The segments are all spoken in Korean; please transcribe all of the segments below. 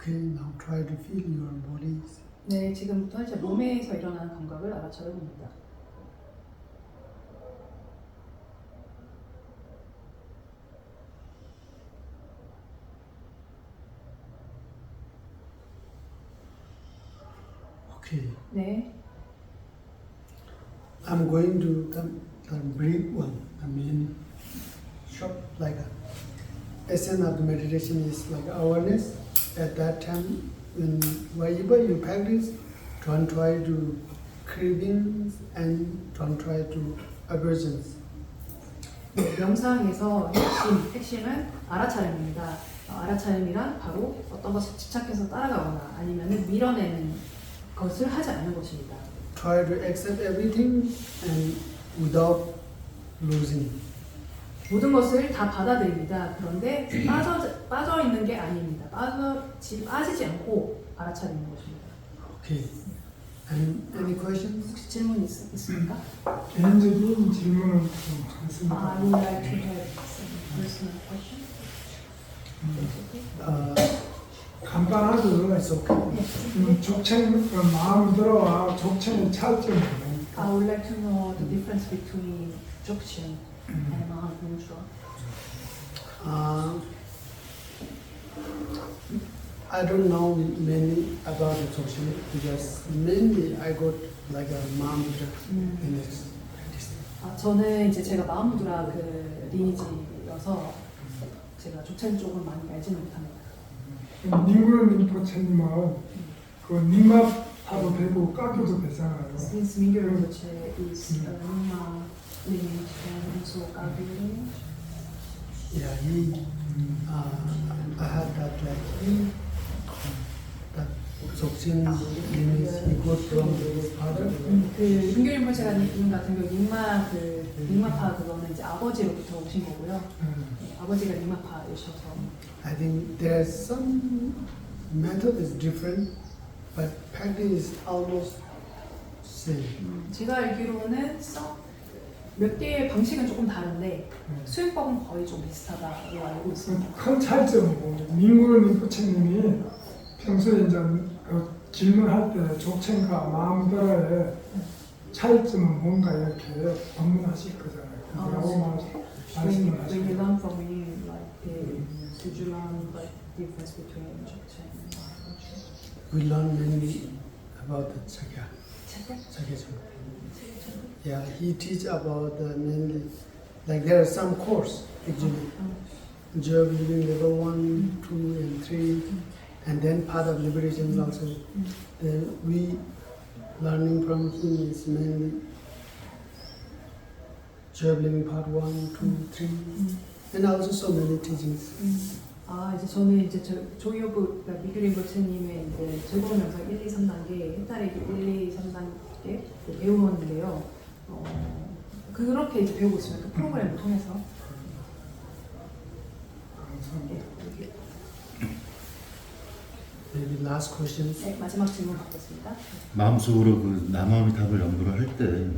Okay, now try to feel your bodies. 네, 지금부터 이제 몸에서 일어나는 감각을 알아차려 봅니다. Okay, 네, I'm going to the, the brief one. I mean, short like a essence of the meditation is like awareness. At that time, when wherever you practice, don't try to cravings and don't try to aversions. 네, 명상에서 핵심, 핵심은 알아차림입니다. 어, 알아차림이란 바로 어떤 것에 집착해서 따라가거나 아니면 밀어내는 것을 하지 않는 것입니다. Try to accept everything and without losing. 모든 것을 다 받아들입니다. 그런데 빠져, 빠져 있는 게 아닙니다. 빠져지, 빠지지 않고 알아차리는 것입니다. Okay. And any questions? 혹시 질문 있, 있습니까? 개인적인 질문을 좀 하겠습니다. I would like to have some personal question. Uh, it's okay. 음, 어, 마음 들어와 족책의 차이점은 I would like to know the difference between Uh, I don't know many about the social because mainly I got like a mom 음. in this practice. 아, 저는 이제 제가 마함무드라 그 리니지여서 제가 족첸 쪽은 많이 알지는 못합니다. 닝구르 림포체님은 그 닉마타도 되고 깎여도 되잖아요. Since Mingyur Rinpoche is a Nyingma Uh, lineage he got from his father. 음, 그 민규 rinpoche가 님 같은 경우 닉마 그 닉마파 그거는 이제 아버지로부터 오신 거고요. 음, 네, 아버지가 닉마파이셔서 I think there's some method is different, but practice is almost same. 음, 제가 알기로는 써- 몇 개의 방식은 조금 다른데 음. 수행법은 거의 좀 비슷하다고 알고 있습니다. 큰 차이점은 닝구르 림포체님이 평소에 이제 그 질문할 때 족책과 마음 들어의 차이점은 뭔가 이렇게 방문하실 거잖아요. 아, 그라고 말- When you, 말씀을 when you 하시고 learn from him, like, did you learn like difference between Dzogchen and Mahamudra? We learn many about the Chakya. Yeah, he teach about the mainly, like there are some course actually, job living level one, two, and three, and then path of liberation also. Then we learning from him is mainly job living part one, two, three, and also so many teachings. 음. 아 이제 저는 이제 저 조이오브 그러니까 미규린 보체님의 이제 즐거운 영상 1, 2, 3단계 해탈의기 1, 2, 3단계 그 배우는데요. 어, 그렇게 이제 배우고 있습니다. 그 프로그램을 통해서. 네, 이렇게. Maybe last questions. 네, 마지막 질문 받겠습니다. 마음속으로 그 남아미탑을 연구를 할 때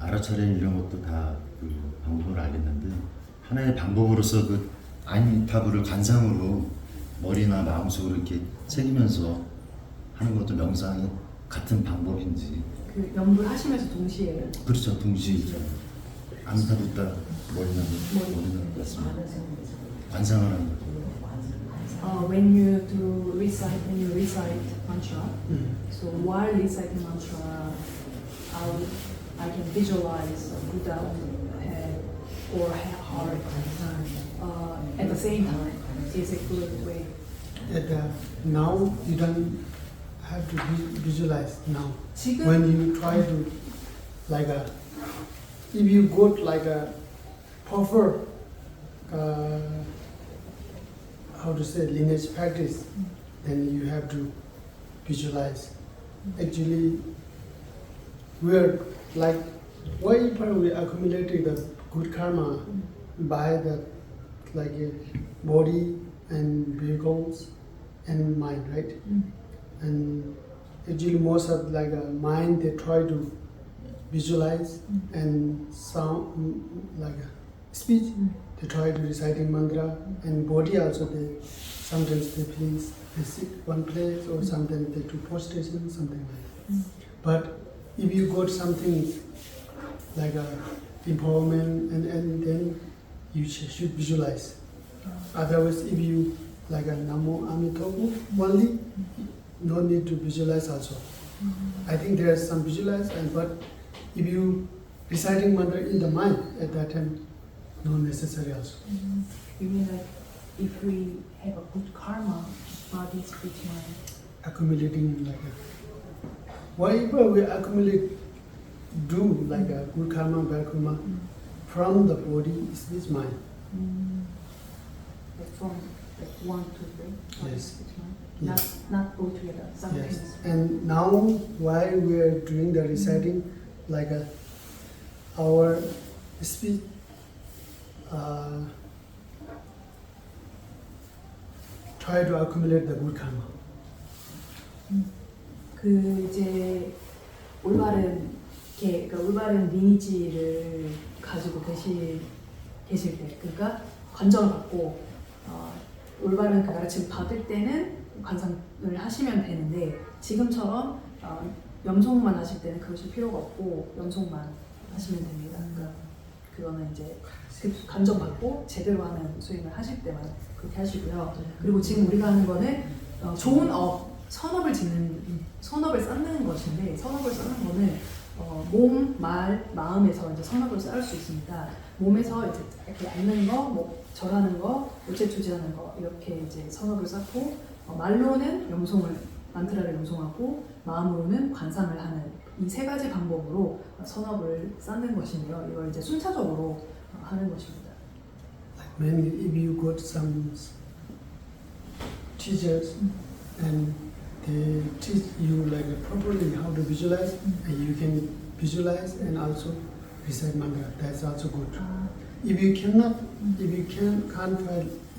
알아차림 이런 것도 다 그 방법을 알겠는데 하나의 방법으로서 그 아미타불을 관상으로 머리나 마음속으로 이렇게 새기면서 하는 것도 명상이 같은 방법인지 그 연구를 하시면서 동시에 그렇죠 동시이죠 아미타불다 머리나 머리. 머리나 맞습니다 관상을 하는 거죠 uh, when you do recite when you recite mantra, Mm. so while reciting mantra, I I can visualize Buddha head or head heart uh, at the same time. Is a good way. That uh, now you don't have to vi- visualize now. 지금 when you try to like a if you go to like a prefer uh, how to say lineage practice then you have to visualize actually we're like whenever we accumulating the good karma by the like a body and vehicles and mind right Mm. and actually most of like a mind they try to visualize Mm. and sound mm, like a speech, mm. they try to reciting mantra, and body also they sometimes they please they sit one place or mm. sometimes they do prostration, something like that. Mm. But if you got something like a empowerment and, and then you sh- should visualize. Ah. Otherwise, if you like a Namo Amitobu only, no need to visualize also. Mm-hmm. I think there is some visualize, and but if you reciting mantra in the mind at that time, no necessary also. Mm-hmm. You mean like if we have a good karma, body, speech, mind. Accumulating like a whatever we accumulate, do like a good karma, bad karma from the body, speech, mind. Like from like one to three. body, Yes. speech, mind. Yes. Not not all together. Yes, Simultaneous. and now while we are doing the reciting, like a, our speech, uh, try to accumulate the good karma. 그 이제 올바른 게 그러니까 올바른 리니지를 가지고 계시 계실 때 그러니까 관정을 받고 어, 올바른 그 가르침 받을 때는 관상을 하시면 되는데 지금처럼 어, 염송만 하실 때는 그러실 필요가 없고 염송만 하시면 됩니다. 그러니까 그거는 이제 그 관정 받고 제대로 하는 수행을 하실 때만 그렇게 하시고요. 그리고 지금 우리가 하는 거는 어, 좋은 업 선업을 짓는 선업을 쌓는 것인데 선업을 쌓는 거는 어, 몸, 말, 마음에서 이제 선업을 쌓을 수 있습니다. 몸에서 이제 이렇게 앉는 거, 뭐 절하는 거, 일체투지하는 거 이렇게 이제 선업을 쌓고 어, 말로는 염송을 만트라를 염송하고 마음으로는 관상을 하는 이 세 가지 방법으로 선업을 쌓는 것인데요. 이걸 이제 순차적으로 어, 하는 것입니다. When if you got some teachers and they teach you like properly how to visualize, and you can visualize and also recite mantra. That's also good. if you cannot if you can can't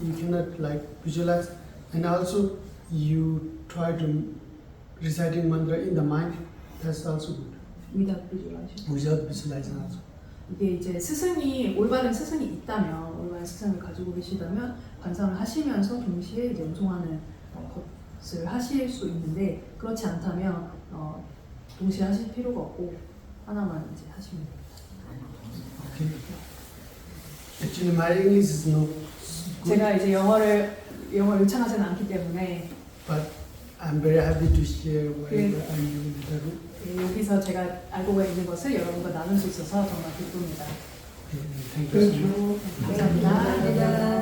you cannot like visualize and also you try to reciting mantra in the mind that's also good without visualization. without visualizing also 이게 이제 스승이 올바른 스승이 있다면 올바른 스승을 가지고 계시다면 관상을 하시면서 동시에 이제 염송하는 어, 것을 하실 수 있는데 그렇지 않다면 어, 동시에 하실 필요가 없고 하나만 이제 하시면 됩니다. okay actually my english is not good 제가 이제 영어를 영어를 유창하지는 않기 때문에 but i'm very happy to share whatever Yeah. i'm doing with the group 예, 여기서 제가 알고 있는 것을 여러분과 나눌 수 있어서 정말 기쁩니다. and thank you so much 땡큐. 감사합니다. 지갑에